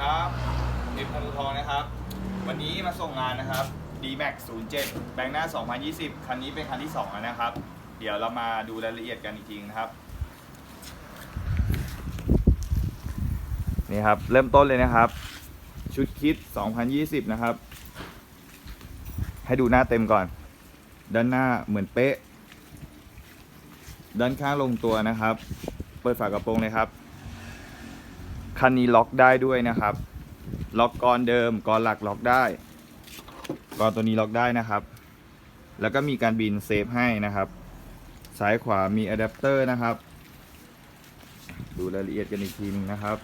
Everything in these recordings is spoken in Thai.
ครับเอ็มพันธุทองนะครับ วันนี้มาส่งงานนะครับ D-Max 07 แบงค์หน้า 2020 คันนี้เป็นคันที่2แล้วนะครับ เดี๋ยวเรามาดูรายละเอียดกันอีกทีนะครับ นี่ครับ เริ่มต้นเลยนะครับ ชุดคิด 2020 นะครับ ให้ดูหน้าเต็มก่อน ด้านหน้าเหมือนเป๊ะ ด้านข้างลงตัวนะครับ เปิดฝากระโปรงเลยครับ คันนี้ล็อกได้ด้วยนะครับ ล็อกกรเดิมกรหลักล็อกได้กรตัวนี้ล็อกได้นะครับ แล้วก็มีการบินเซฟให้นะครับซ้ายขวามีอะแดปเตอร์นะครับ ดูรายละเอียดกันอีกทีหนึงนะครับ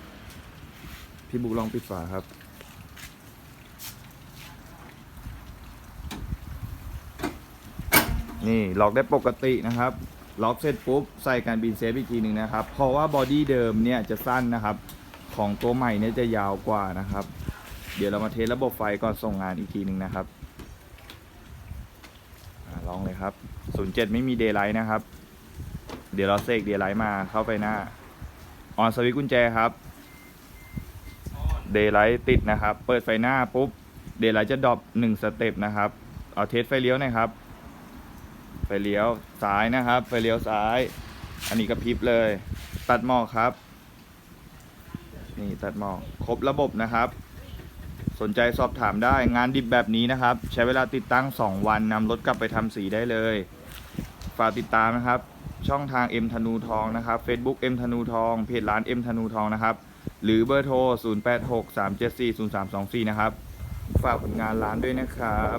พี่บุ๊กลองปิดฝาครับ นี่ล็อกได้ปกตินะครับ ล็อกเสร็จปุ๊บ ใส่การบินเซฟอีกทีหนึ่งนะครับ เพราะว่าบอดี้เดิมเนี่ยจะสั้นนะครับ ของตัวใหม่เนี่ยจะยาวกว่านะครับ เดี๋ยวเรามาเทสระบบไฟก่อนส่งงานอีกทีหนึ่งนะครับอลองเลยครับ 07 ไม่มีเดย์ไลท์นะครับ เดี๋ยวเราเสกเดย์ไลท์มาเข้าไปหน้า ออนสวิตช์กุญแจครับเดย์ไลท์ติดนะครับ เปิดไฟหน้าปุ๊บเดย์ไลท์จะดรอป1สเต็ปนะครับ เอาเทสไฟเลี้ยวหน่อยครับ ไฟเลี้ยวซ้ายนะครับ ไฟเลี้ยวซ้าย อันนี้กระพริบเลย ตัดหมอกครับ นี่ตัดหมอกครบระบบนะครับ สนใจสอบถามได้งานดิบแบบนี้นะครับ ใช้เวลาติดตั้ง 2 วันนำรถกลับไปทำสีได้เลย ฝากติดตามนะครับ ช่องทาง M ธนูทองนะครับ Facebook M ธนูทอง เพจร้าน M ธนูทองนะครับ หรือเบอร์โทร 0863740324 นะครับ ฝากผลงานร้านด้วยนะครับ